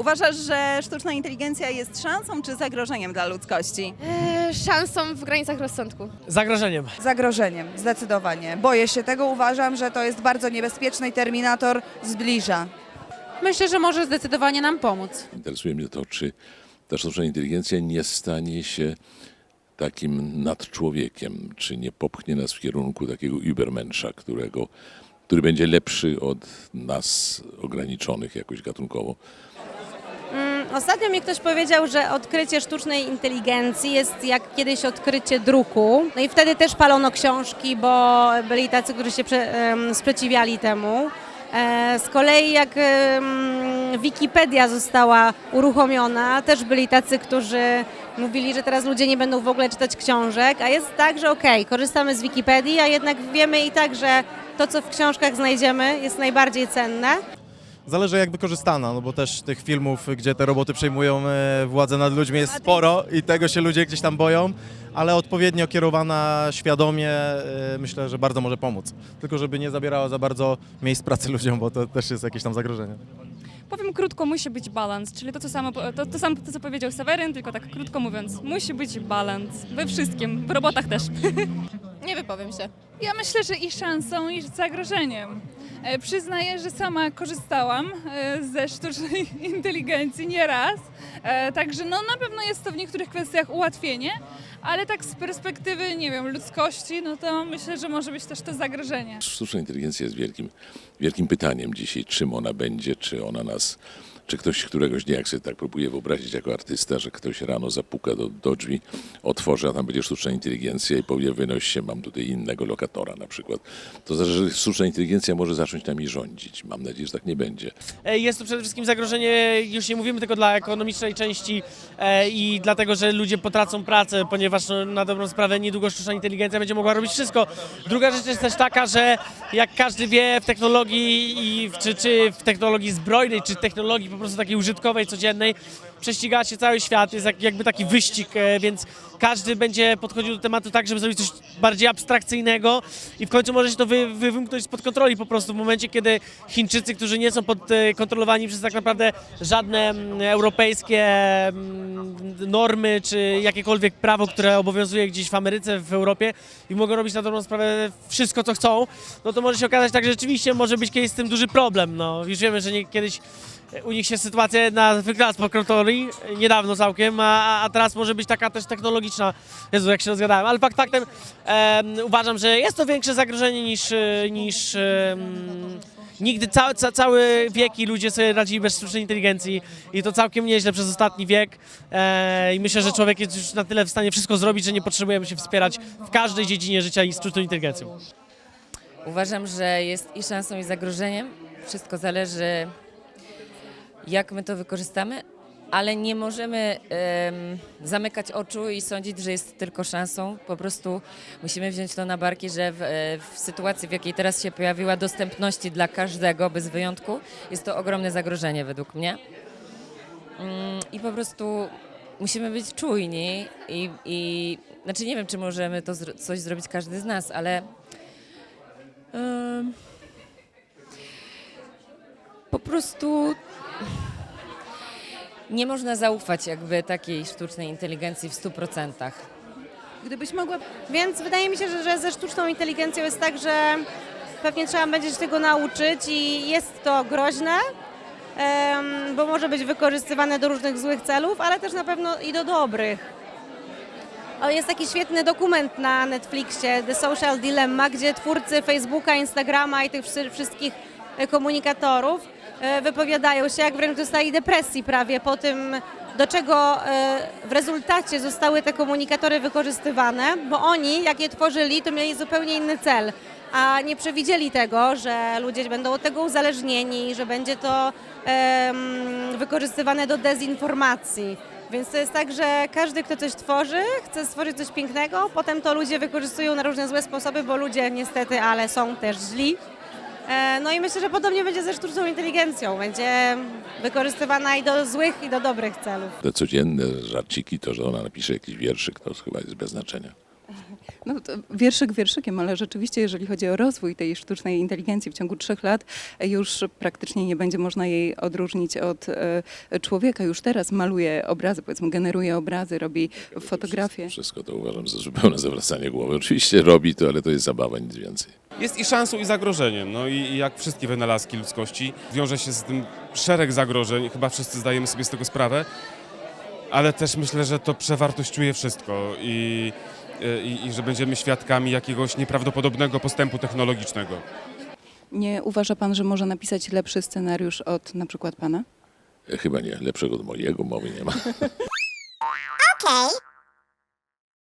Uważasz, że sztuczna inteligencja jest szansą czy zagrożeniem dla ludzkości? E, szansą w granicach rozsądku. Zagrożeniem. Zagrożeniem, zdecydowanie. Boję się tego, uważam, że to jest bardzo niebezpieczne i Terminator zbliża. Myślę, że może zdecydowanie nam pomóc. Interesuje mnie to, czy ta sztuczna inteligencja nie stanie się takim nadczłowiekiem, czy nie popchnie nas w kierunku takiego Übermenscha, którego, który będzie lepszy od nas ograniczonych jakoś gatunkowo. Ostatnio mi ktoś powiedział, że odkrycie sztucznej inteligencji jest jak kiedyś odkrycie druku. No i wtedy też palono książki, bo byli tacy, którzy się sprzeciwiali temu. E, Z kolei jak Wikipedia została uruchomiona, też byli tacy, którzy mówili, że teraz ludzie nie będą w ogóle czytać książek, a jest tak, że okej, korzystamy z Wikipedii, a jednak wiemy i tak, że to, co w książkach znajdziemy, jest najbardziej cenne. Zależy jak wykorzystana, no bo też tych filmów, gdzie te roboty przejmują e, władzę nad ludźmi jest sporo i tego się ludzie gdzieś tam boją, ale odpowiednio kierowana, świadomie e, myślę, że bardzo może pomóc. Tylko żeby nie zabierała za bardzo miejsc pracy ludziom, bo to też jest jakieś tam zagrożenie. Powiem krótko, musi być balans, czyli to, co samo, to, to samo, to, co powiedział Seweryn, tylko tak krótko mówiąc, musi być balans we wszystkim, w robotach też. Nie wypowiem się. Ja myślę, że i szansą, i zagrożeniem. E, Przyznaję, że sama korzystałam e, ze sztucznej inteligencji nieraz, e, także no na pewno jest to w niektórych kwestiach ułatwienie, ale tak z perspektywy, nie wiem, ludzkości, no to myślę, że może być też to zagrożenie. Sztuczna inteligencja jest wielkim, wielkim pytaniem dzisiaj, czym ona będzie, czy ona nas, czy ktoś któregoś dnia, jak sobie tak próbuję wyobrazić jako artysta, że ktoś rano zapuka do, do drzwi, otworzy, a tam będzie sztuczna inteligencja i powie, wynoś się, mam tutaj innego lokatora na przykład. To znaczy, że sztuczna inteligencja może zacząć nami rządzić. Mam nadzieję, że tak nie będzie. E, Jest to przede wszystkim zagrożenie, już nie mówimy tylko dla ekonomicznej części e, i dlatego, że ludzie potracą pracę, ponieważ no, na dobrą sprawę niedługo sztuczna inteligencja będzie mogła robić wszystko. Druga rzecz jest też taka, że jak każdy wie w technologii, i czy, czy w technologii zbrojnej, czy technologii po prostu takiej użytkowej, codziennej, prześciga się cały świat, jest jak, jakby taki wyścig, e, więc każdy będzie podchodził do tematu tak, żeby zrobić coś bardziej abstrakcyjnego i w końcu może się to wy, wy, wymknąć spod kontroli po prostu w momencie, kiedy Chińczycy, którzy nie są pod, e, kontrolowani przez tak naprawdę żadne mm, europejskie mm, normy czy jakiekolwiek prawo, które obowiązuje gdzieś w Ameryce, w Europie i mogą robić na dobrą sprawę wszystko, co chcą, no to może się okazać tak, że rzeczywiście może być kiedyś z tym duży problem. No, już wiemy, że nie, kiedyś u nich się sytuacja jedna wykryła spod niedawno całkiem, a, a teraz może być taka też technologiczna. Jezu, jak się rozgadałem. Ale fakt faktem em, uważam, że jest to większe zagrożenie niż, e, niż em, nigdy cały, ca, cały wieki ludzie sobie radzili bez sztucznej inteligencji i to całkiem nieźle przez ostatni wiek. E, I myślę, że człowiek jest już na tyle w stanie wszystko zrobić, że nie potrzebujemy się wspierać w każdej dziedzinie życia i sztuczną inteligencją. Uważam, że jest i szansą, i zagrożeniem. Wszystko zależy, jak my to wykorzystamy, ale nie możemy em, zamykać oczu i sądzić, że jest tylko szansą. Po prostu musimy wziąć to na barki, że w, e, w sytuacji, w jakiej teraz się pojawiła dostępności dla każdego bez wyjątku, jest to ogromne zagrożenie według mnie. Mm, I po prostu musimy być czujni i, i znaczy nie wiem, czy możemy to zro- coś zrobić każdy z nas, ale em, po prostu nie można zaufać jakby takiej sztucznej inteligencji w 100%. Gdybyś mogła Więc wydaje mi się, że, że ze sztuczną inteligencją jest tak, że pewnie trzeba będzie się tego nauczyć i jest to groźne, bo może być wykorzystywane do różnych złych celów, ale też na pewno i do dobrych. Jest taki świetny dokument na Netflixie, The Social Dilemma, gdzie twórcy Facebooka, Instagrama i tych wszy- wszystkich e, komunikatorów wypowiadają się, jak wręcz dostali depresji prawie po tym, do czego e, w rezultacie zostały te komunikatory wykorzystywane, bo oni, jak je tworzyli, to mieli zupełnie inny cel, a nie przewidzieli tego, że ludzie będą od tego uzależnieni, że będzie to wykorzystywane do dezinformacji. Więc to jest tak, że każdy, kto coś tworzy, chce stworzyć coś pięknego, potem to ludzie wykorzystują na różne złe sposoby, bo ludzie niestety, ale są też źli. E, No i myślę, że podobnie będzie ze sztuczną inteligencją. Będzie wykorzystywana i do złych, i do dobrych celów. Te codzienne żarciki, to, że ona napisze jakiś wierszyk, to chyba jest bez znaczenia. No, to wierszyk wierszykiem, ale rzeczywiście, jeżeli chodzi o rozwój tej sztucznej inteligencji w ciągu trzech lat, już praktycznie nie będzie można jej odróżnić od e, człowieka. Już teraz maluje obrazy, powiedzmy, generuje obrazy, robi fotografie. Wszystko to uważam za zupełne zawracanie głowy. Oczywiście robi to, ale to jest zabawa, nic więcej. Jest i szansą, i zagrożeniem. No i i jak wszystkie wynalazki ludzkości, wiąże się z tym szereg zagrożeń. Chyba wszyscy zdajemy sobie z tego sprawę, ale też myślę, że to przewartościuje wszystko i, i, i że będziemy świadkami jakiegoś nieprawdopodobnego postępu technologicznego. Nie uważa pan, że może napisać lepszy scenariusz od na przykład pana? E, Chyba nie, lepszego od mojego mowy nie ma. Okay.